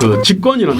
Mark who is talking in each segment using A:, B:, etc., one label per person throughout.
A: 그 직관이나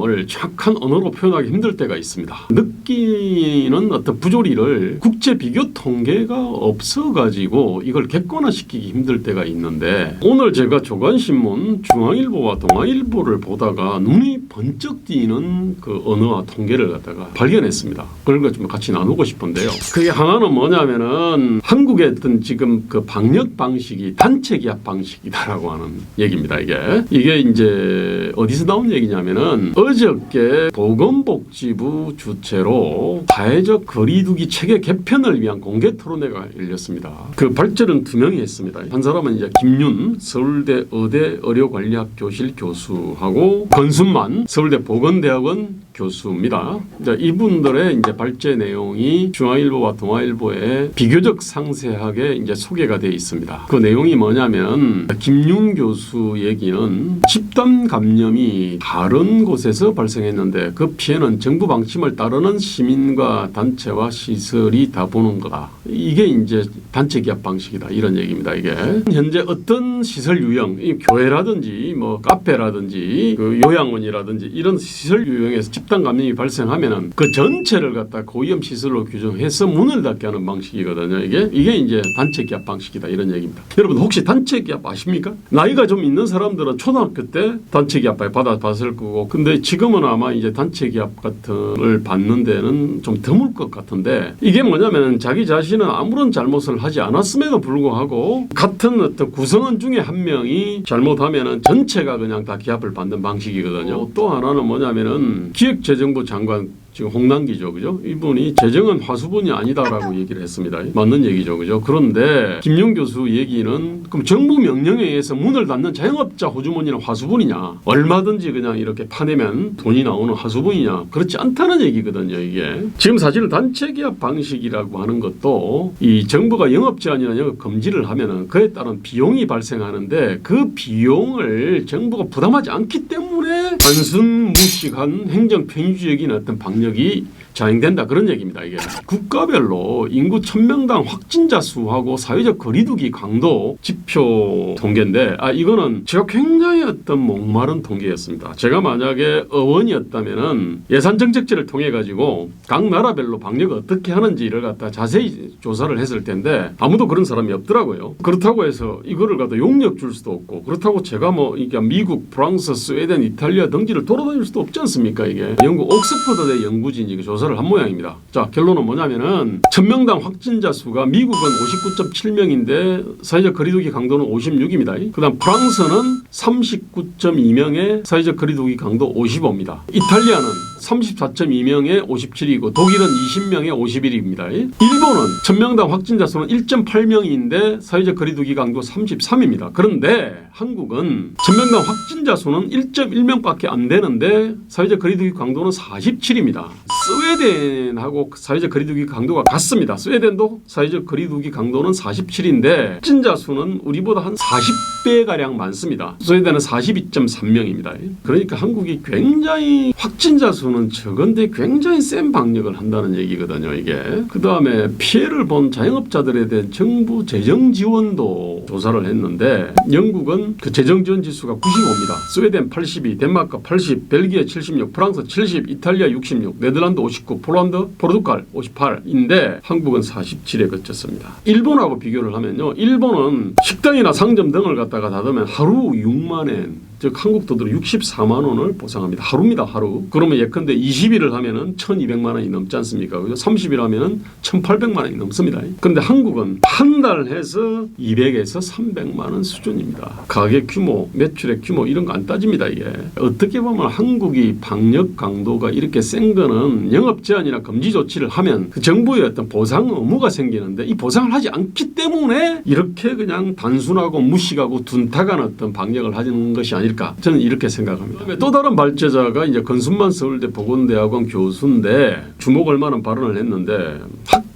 A: 느낌을 정확한 언어로 표현하기 힘들 때가 있습니다. 느끼는 어떤 부조리를 국제 비교 통계가 없어가지고 이걸 객관화시키기 힘들 때가 있는데 오늘 제가 조간신문 중앙일보와 동아일보를 보다가 눈이 번쩍 띄는 그 언어와 통계를 갖다가 발견했습니다. 것좀 같이 나누고 싶은데요. 그게 하나는 뭐냐면은 한국의 어떤 지금 그 방역 방식이 단체 기합 방식이다라고 하는 얘기입니다. 이게 이게 이제 어디서 나온 얘기냐면은 어저께 보건복지부 주최로 사회적 거리두기 체계 개편을 위한 공개 토론회가 열렸습니다. 그 발제는 두 명이 했습니다. 한 사람은 이제 김윤 서울대 의대 의료관리학 교실 교수하고 권순만 서울대 보건대학원 교수입니다. 이제 이분들의 이제 발제 내용이 중앙일보와 동아일보에 비교적 상세하게 이제 소개가 되어 있습니다. 그 내용이 뭐냐면 김윤 교수 얘기는 집단 감염이 다른 곳에서 발생했는데 그 피해는 정부 방침을 따르는 시민과 단체와 시설이 다 보는 거다. 이게 이제 단체 기합 방식이다 이런 얘기입니다. 이게 현재 어떤 시설 유형, 이 교회라든지 뭐 카페라든지 그 요양원이라든지 이런 시설 유형에서 집단 감염이 발생하면은 그 전체를 갖다 고위험 시설로 규정해서 문을 닫게 하는 방식이거든요. 이게 이게 이제 단체 기합 방식이다 이런 얘기입니다. 여러분 혹시 단체 기합 아십니까? 나이가 좀 있는 사람들은 초등학교 때 단체 기합 받아봤을 거고 근데 지금은 아마 이제 단체 기합 같은 걸 받는 데는 좀 드물 것 같은데 이게 뭐냐면 자기 자신은 아무런 잘못을 하지 않았음에도 불구하고 같은 어떤 구성원 중에 한 명이 잘못하면은 전체가 그냥 다 기합을 받는 방식이거든요. 또 하나는 뭐냐면은 기 획재정부 장관 지금 홍남기죠, 그죠? 이분이 재정은 화수분이 아니다라고 얘기를 했습니다. 맞는 얘기죠, 그죠? 그런데 김용 교수 얘기는 그럼 정부 명령에 의해서 문을 닫는 자영업자 호주머니는 화수분이냐? 얼마든지 그냥 이렇게 파내면 돈이 나오는 화수분이냐? 그렇지 않다는 얘기거든요, 이게. 지금 사실 단체 기업 방식이라고 하는 것도 이 정부가 영업 제한이나 영업 금지를 하면은 그에 따른 비용이 발생하는데 그 비용을 정부가 부담하지 않기 때문에 단순 무식한 행정 편의주의적인 어떤 방 역이 자행된다 그런 얘기입니다. 이게 국가별로 인구 1000명당 확진자 수하고 사회적 거리두기 강도 지표 통계인데 아 이거는 제가 굉장히 어떤 목마른 통계였습니다. 제가 만약에 의원이었다면은 예산 정책제를 통해 가지고 각 나라별로 방역을 어떻게 하는지를 갖다 자세히 조사를 했을 텐데 아무도 그런 사람이 없더라고요. 그렇다고 해서 이거를 갖다 용역 줄 수도 없고 그렇다고 제가 뭐 이게 미국, 프랑스, 스웨덴, 이탈리아 등지를 돌아다닐 수도 없지 않습니까 이게 영국 옥스퍼드 대 연구진이 그 조사를 한 모양입니다. 자 결론은 뭐냐면은 천명당 확진자 수가 미국은 59.7명인데 사회적 거리두기 강도는 56입니다. 그다음 프랑스는 39.2명의 사회적 거리두기 강도 55입니다. 이탈리아는 34.2명에 57이고 독일은 20명에 51입니다. 일본은 천명당 확진자 수는 1.8명인데 사회적 거리두기 강도 33입니다. 그런데 한국은 천명당 확진자 수는 1.1명밖에 안 되는데 사회적 거리두기 강도는 47입니다. 스웨덴하고 사회적 거리두기 강도가 같습니다. 스웨덴도 사회적 거리두기 강도는 47인데 확진자 수는 우리보다 한 40배 가량 많습니다. 스웨덴은 42.3명입니다. 그러니까 한국이 굉장히 확진자 수는 적은데 굉장히 센 방역을 한다는 얘기거든요. 이게 그 다음에 피해를 본 자영업자들에 대한 정부 재정 지원도 조사를 했는데 영국은 그 재정 지원 지수가 95입니다. 스웨덴 82, 덴마크 80, 벨기에 76, 프랑스 70, 이탈리아 66, 네덜란드 59, 폴란드, 포르투갈 58인데 한국은 47에 그쳤습니다. 일본하고 비교를 하면요. 일본은 식당이나 상점 등을 갖다가 닫으면 하루 6만 엔, 즉 한국 돈으로 64만 원을 보상합니다. 하루입니다, 하루. 그러면 예컨대 20일을 하면은 1,200만 원이 넘지 않습니까? 그죠? 30일 하면은 1,800만 원이 넘습니다. 그런데 한국은 한 달 해서 200에서 300만 원 수준입니다. 가게 규모, 매출의 규모 이런 거 안 따집니다, 이게. 어떻게 보면 한국이 방역 강도가 이렇게 센 거는 영업 제한이나 금지 조치를 하면 그 정부의 어떤 보상 의무가 생기는데 이 보상을 하지 않기 때문에 이렇게 그냥 단순하고 무식하고 둔탁한 어떤 방역을 하는 것이 아 닐까 저는 이렇게 생각합니다. 또 다른 발제자가 이제 건순만 서울대 보건대학원 교수인데 주목할 만한 발언을 했는데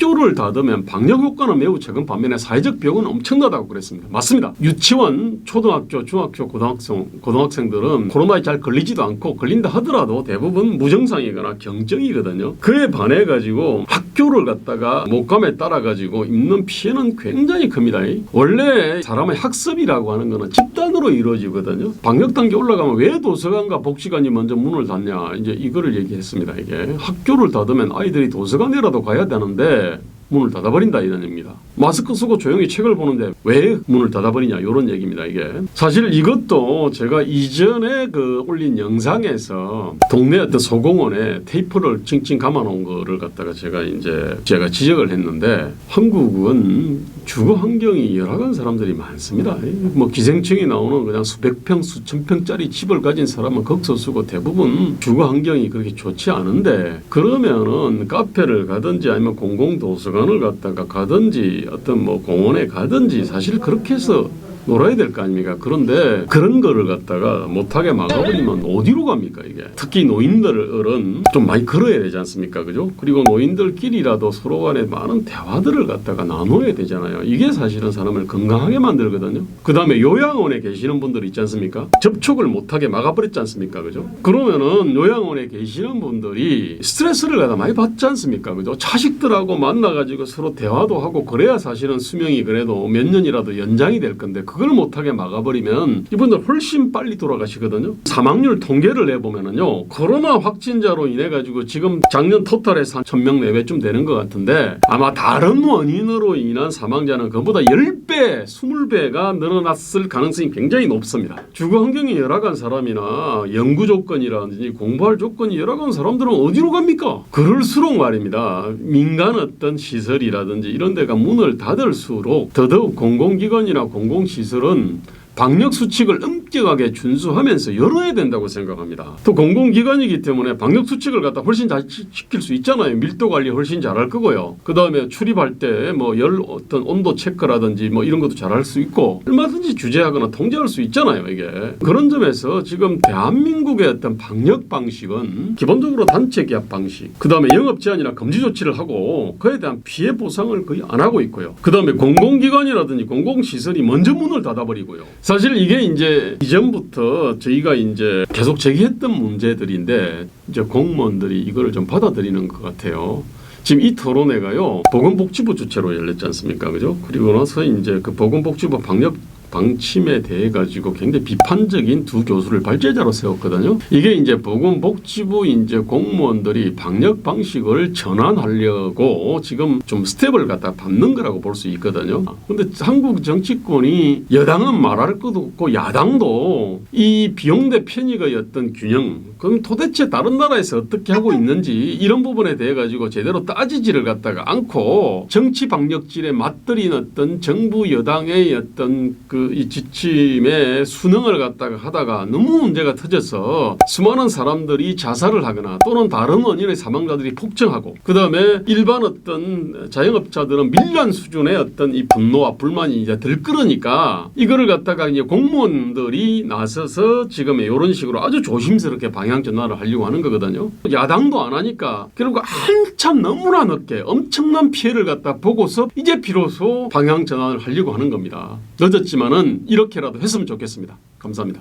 A: 학교를 닫으면 방역 효과는 매우 적은 반면에 사회적 비용은 엄청나다고 그랬습니다. 맞습니다. 유치원, 초등학교, 중학교, 고등학생 고등학생들은 코로나에 잘 걸리지도 않고 걸린다 하더라도 대부분 무증상이거나 경증이거든요. 그에 반해 가지고 학교를 갔다가 목감에 따라 가지고 입는 피해는 굉장히 큽니다. 원래 사람의 학습이라고 하는 거는 집단으로 이루어지거든요. 방역 단계 올라가면 왜 도서관과 복지관이 먼저 문을 닫냐 이제 이거를 얘기했습니다. 이게 학교를 닫으면 아이들이 도서관이라도 가야 되는데 문을 닫아버린다 이런 얘기입니다. 마스크 쓰고 조용히 책을 보는데 왜 문을 닫아버리냐 이런 얘기입니다. 이게 사실 이것도 제가 이전에 그 올린 영상에서 동네 어떤 소공원에 테이프를 찡찡 감아놓은 거를 갖다가 제가 이제 제가 지적을 했는데 한국은 주거 환경이 열악한 사람들이 많습니다. 뭐 기생충이 나오는 그냥 수백 평 수천 평짜리 집을 가진 사람은 극소수고 대부분 주거 환경이 그렇게 좋지 않은데 그러면은 카페를 가든지 아니면 공공 도서 관을 갔다가 가든지 어떤 뭐 공원에 가든지 사실 그렇게 해서 놀아야 될 거 아닙니까? 그런데 그런 거를 갖다가 못하게 막아버리면 어디로 갑니까 이게? 특히 노인들은 좀 많이 걸어야 되지 않습니까? 그죠? 그리고 노인들끼리라도 서로 간에 많은 대화들을 갖다가 나눠야 되잖아요. 이게 사실은 사람을 건강하게 만들거든요. 그 다음에 요양원에 계시는 분들 있지 않습니까? 접촉을 못하게 막아버렸지 않습니까? 그죠? 그러면은 요양원에 계시는 분들이 스트레스를 갖다 많이 받지 않습니까? 그죠? 자식들하고 만나가지고 서로 대화도 하고 그래야 사실은 수명이 그래도 몇 년이라도 연장이 될 건데 그걸 못하게 막아버리면 이분들 훨씬 빨리 돌아가시거든요. 사망률 통계를 내보면은요 코로나 확진자로 인해 가지고 지금 작년 토탈에서 한 1000명 내외쯤 되는 것 같은데 아마 다른 원인으로 인한 사망자는 그보다 10배, 20배가 늘어났을 가능성이 굉장히 높습니다. 주거 환경이 열악한 사람이나 연구 조건이라든지 공부할 조건이 열악한 사람들은 어디로 갑니까? 그럴수록 말입니다. 민간 어떤 시설이라든지 이런 데가 문을 닫을수록 더더욱 공공기관이나 공공시설 은 방역 수칙을 엄격하게 준수하면서 열어야 된다고 생각합니다. 또 공공기관이기 때문에 방역 수칙을 갖다 훨씬 잘 지- 지킬 수 있잖아요. 밀도 관리 훨씬 잘할 거고요. 그 다음에 출입할 때 뭐 열 어떤 온도 체크라든지 뭐 이런 것도 잘할 수 있고 얼마든지 주재하거나 통제할 수 있잖아요. 이게 그런 점에서 지금 대한민국의 어떤 방역 방식은 기본적으로 단체 계약 방식, 그 다음에 영업 제한이나 금지 조치를 하고 그에 대한 피해 보상을 거의 안 하고 있고요. 그 다음에 공공기관이라든지 공공시설이 먼저 문을 닫아버리고요. 사실 이게 이제 이전부터 저희가 이제 계속 제기했던 문제들인데 이제 공무원들이 이거를 좀 받아들이는 것 같아요. 지금 이 토론회가요 보건복지부 주최로 열렸지 않습니까, 그죠? 그리고 나서 이제 그 보건복지부 방역 방침에 대해 가지고 굉장히 비판적인 두 교수를 발제자로 세웠거든요. 이게 이제 보건복지부 이제 공무원들이 방역 방식을 전환하려고 지금 좀 스텝을 갖다 밟는 거라고 볼 수 있거든요. 근데 한국 정치권이 여당은 말할 것도 없고 야당도 이 비용 대 편익의 어떤 균형 그럼 도대체 다른 나라에서 어떻게 하고 있는지 이런 부분에 대해 가지고 제대로 따지지를 갖다가 않고 정치 방역질에 맞들인 어떤 정부 여당의 어떤 그이 지침에 순응을 갖다가 하다가 너무 문제가 터져서 수많은 사람들이 자살을 하거나 또는 다른 원인의 사망자들이 폭증하고 그 다음에 일반 어떤 자영업자들은 밀란 수준의 어떤 이 분노와 불만이 이제 들끓으니까 이거를 갖다가 이제 공무원들이 나서서 지금 이런 식으로 아주 조심스럽게 방향 전환을 하려고 하는 거거든요. 야당도 안 하니까 결국 한참 너무나 늦게 엄청난 피해를 갖다 보고서 이제 비로소 방향 전환을 하려고 하는 겁니다. 늦었지만 은 이렇게라도 했으면 좋겠습니다. 감사합니다.